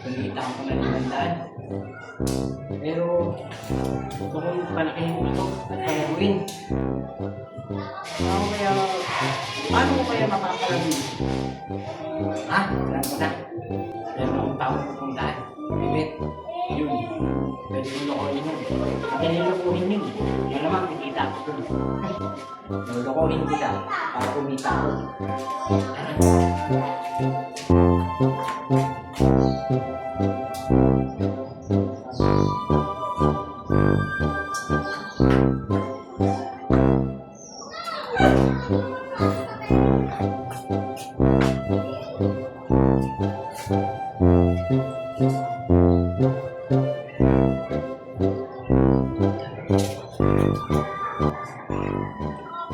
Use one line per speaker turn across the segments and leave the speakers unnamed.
Nakita ko pala ng bandaan. Pero, gusto ko yung palakihin ko ito, palagawin. Paano kaya, paano ko kaya mapapalagawin? Ah, ha? Alam ko na. Pero ang tao ko kung daan. Pwede ko lokohin yun. Madali lokohin yun. Yan naman, kikita ako dun. Lolokohin kita para kumita ako.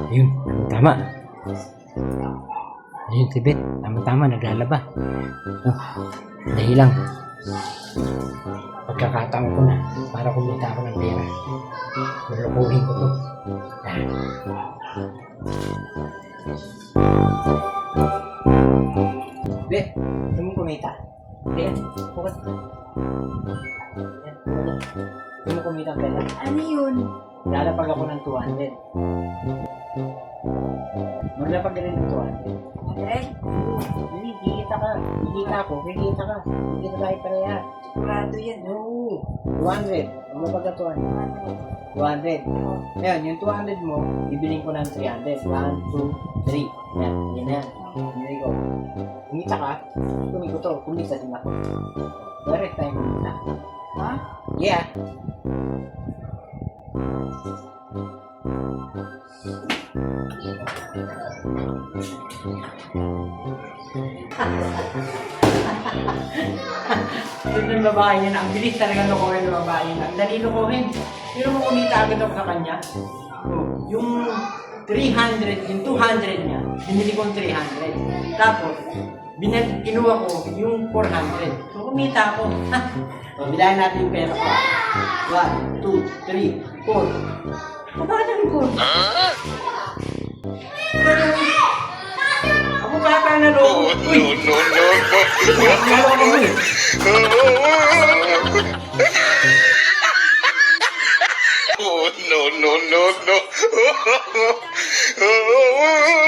Ayun, tama. Ayun, si Beth. Tama-tama, naglalaba. Oh, dahil lang. Pagkakataon ko na para kumita ako ng pera. Lulukuhin ko to. Ah. Beth, gusto mo kumita? Beth, bukas. Gusto mo kumita ng pera?
Ano yun?
Lalapag ako ng 200. Maglapag ka rin ng 200.
Alright.
Hindi, kikita ka. Kikita ako, kikita ka. Kikita tayo pareha.
Sigurado yan.
No. 200. Maglapag ka 200. 200. Ngayon, yung 200 mo, bibiling ko ng 300. 1, 2, 3. Yan, yan na. Bibili ko. Kumita ka, kunin ko to. Kumita din ako. Direct time kumita.
Ha?
Yeah. Yun ng babae niya na. Ang bilis talaga lokohin ng babae niya. Dali lokohin. Pero mo kumita agad ako sa kanya. Yung 300, yung 200 niya, binili ko yung 300. Tapos, binal, kinuha ko yung 400. So, kumita ako. so, bilahan natin yung pera ko. 1, 2, 3, 4. Bakit ang 4? Ako ba ka na loko? Uy!
no, no, no.
Eh.
Oh, no, no, no, no.